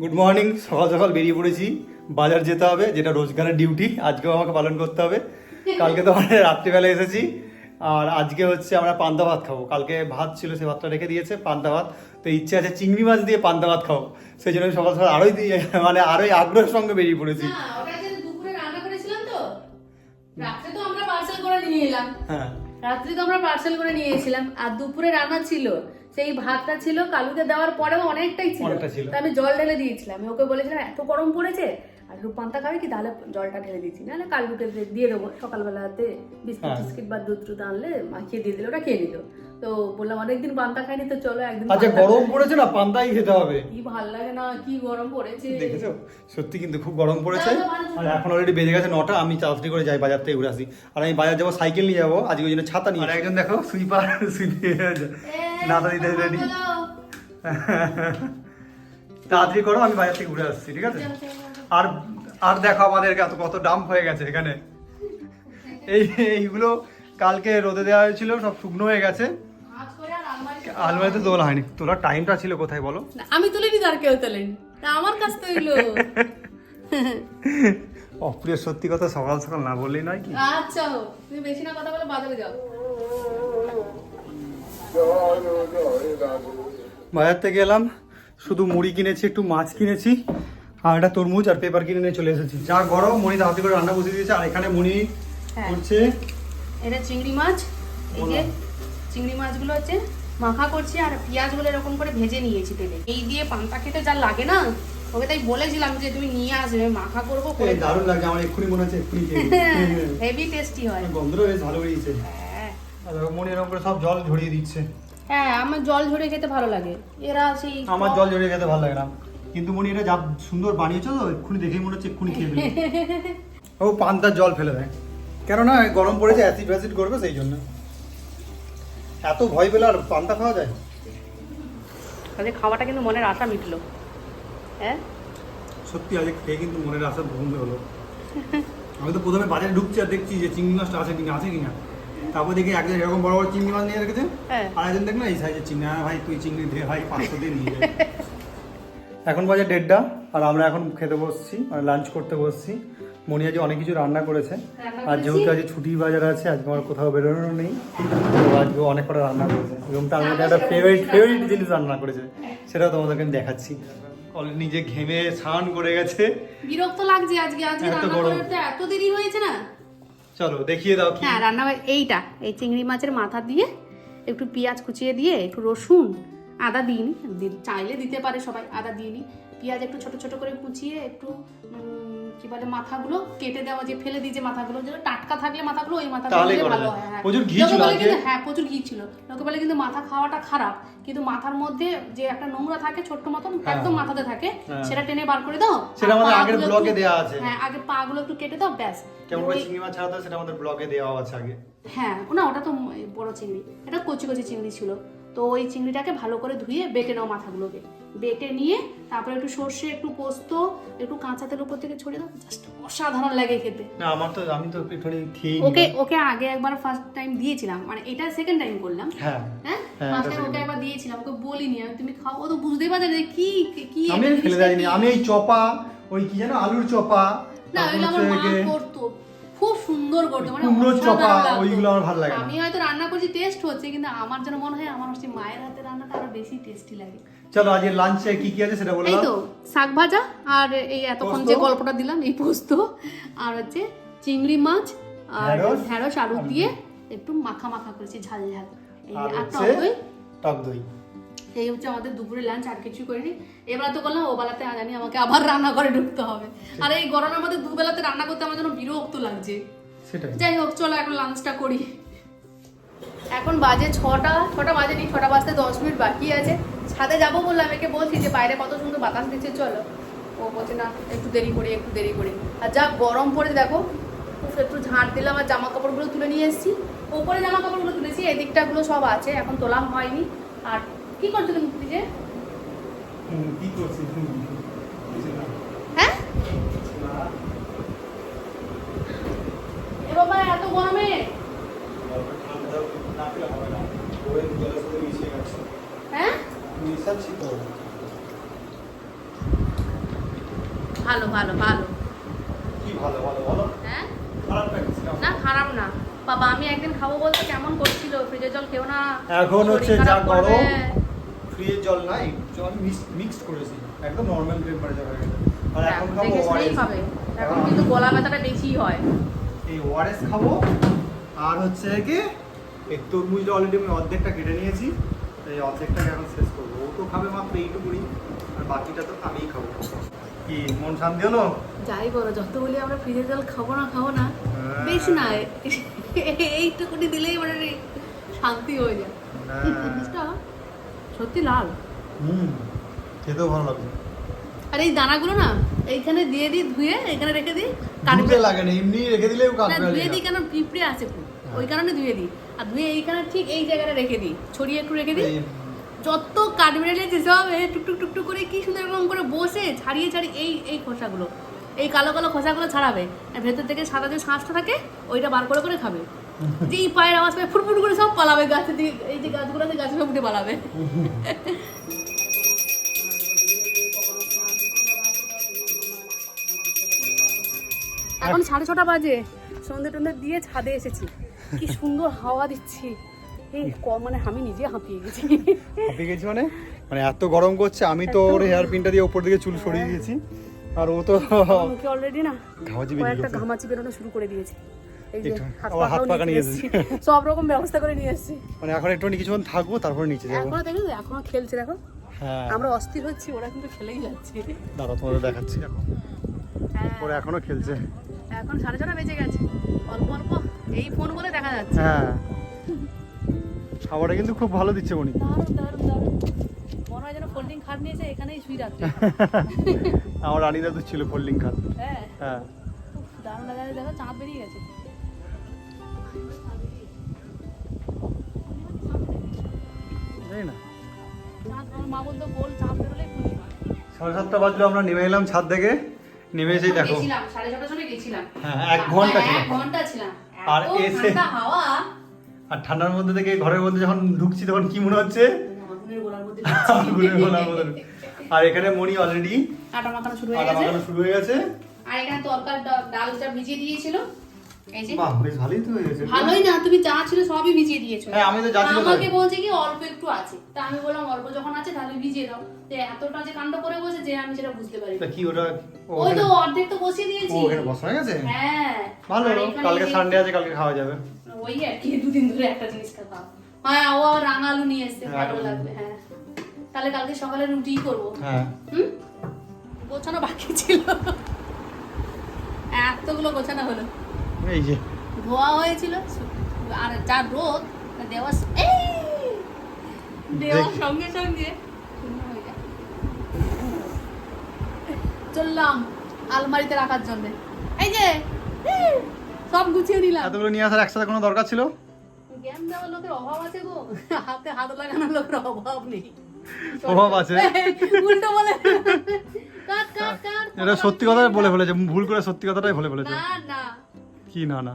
Good morning সকাল সকাল বেরিয়ে পড়েছি। বাজার যেতে হবে যেটা রোজগারের ডিউটি আজকেও আমাকে পালন করতে হবে। কালকে তো আমরা রাত্রিবেলা এসেছি। আর আজকে হচ্ছে আমরা পান্তা ভাত খাব। কালকে ভাত ছিল সে ভাতটা রেখে দিয়েছে পান্তা ভাত। তো ইচ্ছে আছে চিংড়ি মাছ দিয়ে পান্তা ভাত খাব। সেই জন্য সকাল সকাল আরোই মানে আরোই আগ্রহের সঙ্গে বেরিয়ে পড়েছি। হ্যাঁ। রাত্রে তো আমরা পার্সেল করে নিয়েছিলাম আর দুপুরে রান্না ছিল। সেই ভাতটা ছিল কালুকে দেওয়ার পরেও অনেকটাই ছিল। আমি জল ঢেলে দিয়েছিলাম। আমি ওকে বলেছিলাম এত গরম পড়েছে আর রূপান্তা পান্তা খাবে কি? তাহলে জলটা ঢেলে দিয়েছি নাহলে কালুকে দিয়ে দেবো। সকালবেলাতে বিস্কিট বিস্কিট টিস্কিট বা দুধ টুধ আনলে মাখিয়ে দিয়ে দিলে ওটা খেয়ে নিত তো বললাম অনেকদিন পান্তা খাইনি তো চলো একদিন আচ্ছা গরম পড়েছে না? পান্তাই খেতে হবে। কি ভালো লাগে না কি গরম পড়েছে। দেখেছ? সত্যি কিন্তু খুব গরম পড়েছে। আর এখন অলরেডি বেজে গেছে নটা আমি তাড়াতাড়ি করে যাই বাজার থেকে ঘুরে আসি। আর আমি বাজার যাব সাইকেল নিয়ে যাব। আজকে ওই জন্য ছাতা নিয়ে আর একজন দেখো সুইপার সুইপে নাতা দিতে রেডি তাড়াতাড়ি করো আমি বাজার থেকে ঘুরে আসছি ঠিক আছে? আর আর দেখো আমাদের এত কত ডাম্প হয়ে গেছে এখানে। এই এইগুলো কালকে রোদে দেওয়া হয়েছিল সব শুকনো হয়ে গেছে। আলমারিতে তোলা হয়নি। তোলার টাইমটা ছিল কোথায় বলো? আমি তুলিনি তার কেউ তোলেনি। তা আমার কাছ তো এগুলো অপ্রিয় সত্যি কথা সকাল সকাল না বললেই নয় কি? আচ্ছা তুমি বেশি না কথা বলে বাজারে যাও। বাজার থেকে এলাম শুধু মুড়ি কিনেছি একটু মাছ কিনেছি আর একটা তরমুজ আর পেপার কিনে নিয়ে চলে এসেছি। যা গরম মুড়ি তাড়াতাড়ি করে রান্না বসিয়ে দিয়েছে আর এখানে মুড়ি হ্যাঁ। করছে। এটা চিংড়ি মাছ এই যে চিংড়ি মাছগুলো হচ্ছে মাখা করছি আর পেঁয়াজগুলো এরকম করে ভেজে নিয়েছি তেলে। এই দিয়ে পান্তা খেতে যা লাগে না ওকে তাই বলেছিলাম যে তুমি নিয়ে আসবে মাখা করব করে দারুণ লাগে আমার এক্ষুনি মনে হচ্ছে এক্ষুনি হেভি টেস্টি হয়। গন্ধটা বেশ ভালো বেরিয়েছে। হ্যাঁ। আর মনে এরকম করে সব জল ঝরিয়ে দিচ্ছে। হ্যাঁ আমার জল ঝরে খেতে ভালো লাগে। এরা সেই আমার জল ঝরিয়ে খেতে ভালো লাগে না। কিন্তু মনি এটা যা সুন্দর বানিয়েছো তো এক্ষুনি দেখেই মনে হচ্ছে এক্ষুনি খেয়ে ফেলবে। ও পান্তার জল ফেলে দেয়। কেননা গরম পড়েছে অ্যাসিড ফ্যাসিড করবে সেই জন্য। এত ভয় পেলে আর পান্তা খাওয়া যায়? আজকে খাওয়াটা কিন্তু মনের আশা মিটলো। হ্যাঁ? সত্যি আজ খেয়ে কিন্তু মনের আশা ভূমি হলো। আমি তো প্রথমে বাজারে ঢুকছি আর দেখছি যে চিংড়ি মাছটা আছে কিনা আছে কিনা। তারপর দেখি একজন এরকম বড় বড় চিংড়ি মাছ নিয়ে রেখেছে হ্যাঁ। আর একজন দেখ না এই সাইজের চিংড়ি হ্যাঁ ভাই তুই চিংড়ি দে ভাই পাঁচশো দিয়ে নিয়ে এখন বাজে দেড়টা আর আমরা এখন খেতে বসছি মানে লাঞ্চ করতে বসছি। মনি আজ অনেক কিছু রান্না করেছে। আর যেহেতু আজ ছুটি বাজার আছে আজকে আমার কোথাও বেরোনো নেই। তো আজকে অনেক কটা রান্না করেছে। এবং তার মধ্যে একটা ফেভারিট ফেভারিট জিনিস রান্না করেছে সেটাও তোমাদেরকে আমি দেখাচ্ছি। নিজে ঘেমে স্নান করে গেছে। বিরক্ত লাগছে আজকে আজকে এত রান্না গরম। করতে এত দেরি হয়েছে না? চলো দেখিয়ে দাও কি। হ্যাঁ রান্না এইটা এই চিংড়ি মাছের মাথা দিয়ে একটু পেঁয়াজ কুচিয়ে দিয়ে একটু রসুন আদা দিইনি। চাইলে দিতে পারে সবাই আদা দিইনি। পেঁয়াজ একটু ছোট ছোট করে কুচিয়ে একটু কি বলে মাথাগুলো কেটে দেওয়া যে ফেলে দিই যে মাথাগুলো যেগুলো টাটকা থাকলে মাথাগুলো ওই মাথাগুলো ভালো হয় হ্যাঁ। প্রচুর ঘি ছিল হ্যাঁ প্রচুর ঘি ছিল লোকে বলে কিন্তু মাথা খাওয়াটা খারাপ কিন্তু মাথার মধ্যে যে একটা নোংরা থাকে ছোট্ট মতন হ্যাঁ। একদম মাথাতে থাকে হ্যাঁ। সেটা টেনে বার করে দাও সেটা আমাদের আগের ব্লগে দেওয়া আছে। হ্যাঁ আগে পা গুলো একটু কেটে দাও ব্যাস কেমন করে চিংড়ি মাছ হয় সেটা আমাদের ব্লগে দেওয়া আছে আগে হ্যাঁ না ওটা তো বড় চিংড়ি এটা কচি কচি চিংড়ি ছিল তো ওই চিংড়িটাকে ভালো করে ধুয়ে বেটে নাও মাথাগুলোকে। বেটে নিয়ে তারপরে একটু সর্ষে একটু পোস্ত একটু কাঁচা তেল উপর থেকে ছড়িয়ে দাও জাস্ট অসাধারণ লাগে খেতে। না আমার তো আমি তো একটুখানি খেয়ে ওকে ওকে আগে একবার ফার্স্ট টাইম দিয়েছিলাম মানে এটা সেকেন্ড টাইম করলাম। হ্যাঁ। হ্যাঁ? হ্যাঁ, ফার্স্ট টাইম ওকে একবার দিয়েছিলাম ওকে বলিনি। আমি তুমি খাও ও তো বুঝতেই পারছে না কি কি আমি ফেলে দেয়নি। আমি এই চপা ওই কি জানো আলুর চপা না ওইগুলো আমার মা করতো। সুন্দর করতো মানে কুমড়োর চপা, ওইগুলো আমার ভালো লাগে আমি হয়তো রান্না করছি টেস্ট হচ্ছে কিন্তু আমার যেন মনে হয় আমার হচ্ছে মায়ের হাতে রান্নাটা আরও বেশি টেস্টি লাগে। চলো আজকে লাঞ্চে কি কি আছে সেটা বলে এই তো শাক ভাজা আর এই এতক্ষণ যে গল্পটা দিলাম এই পোস্ত। আর হচ্ছে চিংড়ি মাছ আর ঢেঁড়স, আলু দিয়ে একটু মাখা মাখা করেছি ঝাল ঝাল। এই আর টক দই। টক দই। এই হচ্ছে আমাদের দুপুরে লাঞ্চ আর কিছু করিনি। এবেলা তো করলাম ও বেলাতে জানি আমাকে আবার রান্না করে ঢুকতে হবে। আর এই গরমের মধ্যে দুবেলাতে রান্না করতে আমার জন্য বিরক্ত লাগছে। সেটাই। যাই হোক চলো এখন লাঞ্চটা করি। এখন বাজে ছটা ছটা বাজে নি ছটা বাজতে দশ মিনিট বাকি আছে। ছাদে যাব বললাম একে বলছি যে বাইরে কত সুন্দর বাতাস দিচ্ছে চলো। ও বলছে না একটু দেরি করি একটু দেরি করি। আর যা গরম পড়ে দেখো একটু ঝাঁট দিলাম আর জামা কাপড়গুলো তুলে নিয়ে এসেছি। ওপরে জামা কাপড়গুলো তুলেছি এদিকটাগুলো সব আছে এখন তোলা হয়নি। আর কি করছ তুমি যে? কি করছিস হুম, কিছু না। হ্যাঁ এ বাবা এত গরমে ঠান্ডা না খেলে হবে না। ওই জলের সাথে মিশিয়ে গেছে। বিশাল শীতল ভালো ভালো ভালো। কি ভালো ভালো বলো। হ্যাঁ? খারাপ না। না খারাপ না। বাবা আমি একদিন খাব বলতে কেমন করছিল? ফ্রিজের জল খেও না। এখন হচ্ছে যা গরম ফ্রিজের জল নাই জল মিক্সড করেছি। একদম নর্মাল টেম্পারেচার হয়ে গেছে। আর হ্যাঁ, এখন খাব ওআরএস খাবে এখন কিন্তু গলা ব্যথাটা বেশি হয়। এই ওআরএস খাব। আর হচ্ছে কি এই তরমুজটা অলরেডি আমি অর্ধেকটা কেটে নিয়েছি। এই অর্ধেকটাকে এখন শেষ করব। ও তো খাবে মাত্র এইটুকুনি আর বাকিটা তো আমিই খাব। কি মন শান্তি হলো যাই বলো যত বলি আমরা ফ্রিজের জল খাব না খাব না। হ্যাঁ। বেশি না এইটুকুনি দিলেই মানে শান্তি হয়ে যায়। হ্যাঁ। সত্যি লাল। হুম খেতেও ভালো লাগবে আর এই দানাগুলো না এইখানে দিয়ে দিই ধুয়ে এখানে রেখে দিই কাটতে লাগে না এমনি রেখে দিলেও না কাটবে ধুয়ে দিই কেন? পিঁপড়ে আছে খুব। ওই কারণে ধুয়ে দিই। আর ধুয়ে এইখানে ঠিক এই জায়গাটা রেখে দিই। ছড়িয়ে একটু রেখে দিই। যত কাঠবিড়ালি আছে সব এই টুকটুক টুকটুক করে কি সুন্দর এরকম করে বসে ছাড়িয়ে ছাড়িয়ে এই এই খোসাগুলো, এই কালো কালো খোসাগুলো ছাড়াবে। আর ভেতর থেকে সাদা যে শাঁসটা থাকে, ওইটা বার করে করে খাবে। যেই পায়ের আওয়াজ পায়, ফুটফুট করে সব পালাবে গাছের দিকে, এই যে গাছগুলো আছে, গাছে সব উঠে পালাবে। এখন সাড়ে ছটা বাজে। সন্ধে টন্ধে দিয়ে ছাদে এসেছি। কি সুন্দর হাওয়া দিচ্ছি। মানে আমি নিজে হাঁপিয়ে গেছি। হাঁপিয়ে গেছি মানে? মানে এত গরম করছে আমি তো ওর হেয়ার পিনটা দিয়ে উপর দিকে চুল সরিয়ে দিয়েছি। আর ও তো মুখে অলরেডি না ঘামাচি বেরিয়ে ঘামাচি বেরোনো শুরু করে দিয়েছে। এই যে একটু, হাত আবার হাত পাখাও পাখা নিয়ে নিয়ে এসেছি। সব রকম ব্যবস্থা করে নিয়ে এসেছি। মানে এখন একটু কিছুক্ষণ থাকব তারপরে নিচে যাব। এখনও দেখো এখনও খেলছে দেখো। হ্যাঁ। আমরা অস্থির হচ্ছি ওরা কিন্তু খেলেই যাচ্ছে। দাঁড়া তোমাদের দেখাচ্ছি এখন। হ্যাঁ, ওরা এখনও খেলছে। এখন সাড়ে ছটা বেজে গেছে। অল্প অল্প এই ফোন বলে দেখা যাচ্ছে। হ্যাঁ। খাবারটা কিন্তু খুব ভালো দিচ্ছে মনি। মনে হয় যেন ফোল্ডিং খাট নিয়েছে এখানেই শুই রাখছে। আমার রানী দাদু ছিল ফোল্ডিং খাট। হ্যাঁ। হ্যাঁ। দারুণ লাগা দেখো চাঁদ বেরিয়ে গেছে। জানি না। সাড়ে সাতটা বাজলো আমরা নেমে এলাম ছাদ থেকে। নেমে এসেই দেখো। হ্যাঁ, এক ঘণ্টা ছিলাম। এক ঘণ্টা ছিলাম। আর এসে- হাওয়া। আর ঠান্ডার মধ্যে থেকে ঘরের মধ্যে যখন ঢুকছি তখন কি মনে হচ্ছে। আর এখানে মনি অলরেডি আটা মাখানো শুরু হয়ে গেছে। মাখানো শুরু হয়ে গেছে। আর এখানে তরকার ডালটা ভিজিয়ে দিয়েছিল। এই যে। বাহ বেশ ভালোই তো ভালোই না তুমি যা ছিল সবই ভিজিয়ে দিয়েছ। হ্যাঁ, আমি তো যা ছিল আমাকে বলছে কি অল্প একটু আছে। তা আমি বললাম অল্প যখন আছে তাহলে ভিজিয়ে দাও। তো এতটা যে কাণ্ড করে বসে যে আমি সেটা বুঝতে পারি তা কি ওটা ওই তো ওখানে- অর্ধেক তো বসিয়ে ও দিয়েছি। ওখানে বসা হয়ে গেছে? হ্যাঁ। ভালো কালকে সানডে আছে কালকে খাওয়া যাবে। ওই দুদিন ধরে একটা জিনিস খাওয়া হ্যাঁ ও আবার রাঙা আলু নিয়ে এসছে হ্যাঁ, ভালো লাগবে হ্যাঁ। তাহলে কালকে সকালে রুটি করব। হ্যাঁ। হুম? গোছানো বাকি ছিল। এতগুলো গোছানো হলো। এই যে। ধোয়া হয়েছিল আর যা রোদ দেওয়া এই! দেওয়ার সঙ্গে সঙ্গে। চললাম আলমারিতে রাখার জন্য। এই যে সব গুছিয়ে নিলাম এতগুলো নিয়ে আসার একসাথে কোনো দরকার ছিল? জ্ঞান দেওয়ার লোকের অভাব আছে গো। হাতে হাত লাগানোর লোকের অভাব নেই। অভাব আছে? উল্টো বলে। কাট কাট কাট এটা সত্যি কথা বলে ফেলেছে ভুল করে সত্যি কথাটাই বলে ফেলেছে। না না। কি না না?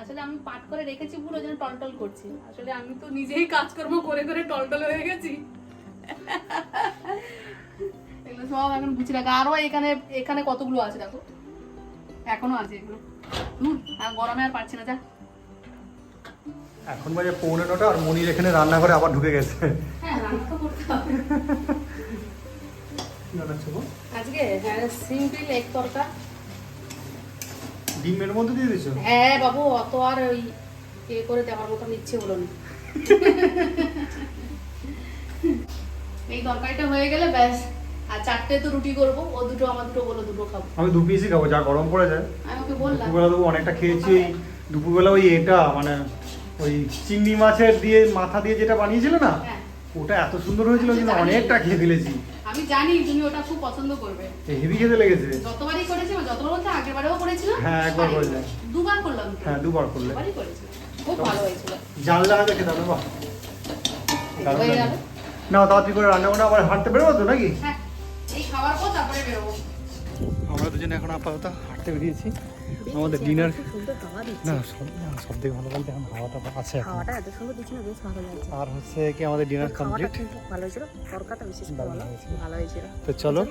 আসলে আমি পাট করে রেখেছি পুরো যেন টলটল করছি। আসলে আমি তো নিজেই কাজকর্ম করে করে টলটল হয়ে গেছি। এগুলো সব এখন গুছিয়ে রাখা। আরও এখানে এখানে কতগুলো আছে দেখো? এখনও আছে এগুলো। আর গরমে আর পারছি না যা। এখন বাজে পৌনে নটা আর মনির এখানে রান্না করে আবার ঢুকে গেছে। হ্যাঁ রান্না করতে হবে। কি বানাচ্ছো গো? আজকে হ্যাঁ সিম্পল এক তরকা। ডিমের মধ্যে দিয়ে দিছো হ্যাঁ বাবু অত আর ওই এ করে দেওয়ার মতন ইচ্ছে হলো না। এই তরকারিটা হয়ে গেলে ব্যাস। আর চারটে তো রুটি করব ও দুটো আমার দুটো বলো দুটো খাব। আমি দু পিসই খাব যা গরম পড়েছে আমি ওকে বললাম। দুপুরবেলা তো অনেকটা খেয়েছি ওই দুপুরবেলা ওই এটা মানে ওই চিংড়ি মাছের দিয়ে মাথা দিয়ে যেটা বানিয়েছিল না হ্যাঁ। ওটা এত সুন্দর হয়েছিল যে অনেকটা খেয়ে ফেলেছি। আমি জানি তুমি ওটা খুব পছন্দ করবে। হেভি খেতে লেগেছে। যতবারই করেছি যতবার বলতে আগের বারেও করেছিলাম হ্যাঁ, একবার দুবার করলাম হ্যাঁ দুবার করলে। দুবারই খুব ভালো হয়েছিল। জানলা হয়তো খেতে হবে বাহ। না তাড়াতাড়ি করে রান্না করে আবার হাঁটতে বেরোবো তো নাকি? হ্যাঁ। খাওয়ার পর তারপরে বেরোবো। আমরা দুজনে এখন আপাতত হাঁটতে বেরিয়েছি। আমাদের দিচ্ছে। না সব না সব থেকে ভালো বলতে এখন হাওয়াটা আছে হাওয়াটা এত সুন্দর দিচ্ছে না বেশ ভালো লাগছে। আর হচ্ছে কি আমাদের ডিনার খাওয়াটা কমপ্লিট। ভালো হয়েছিল তরকাটা বিশেষ ভালো। ভালো হয়েছিল। তো চলো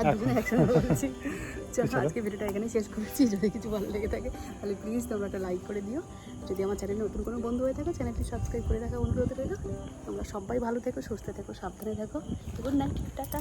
আর দুজনে একসঙ্গে বলছি চলো চলো। আজকে ভিডিওটা এখানে শেষ করছি। যদি কিছু ভালো লেগে থাকে তাহলে প্লিজ তোমরা একটা লাইক করে দিও। যদি আমার চ্যানেলে নতুন কোনো বন্ধু হয়ে থাকে চ্যানেলটি সাবস্ক্রাইব করে রাখা অনুরোধ রইল। তোমরা সবাই ভালো থেকো সুস্থ থেকো সাবধানে থেকো। Good night tata.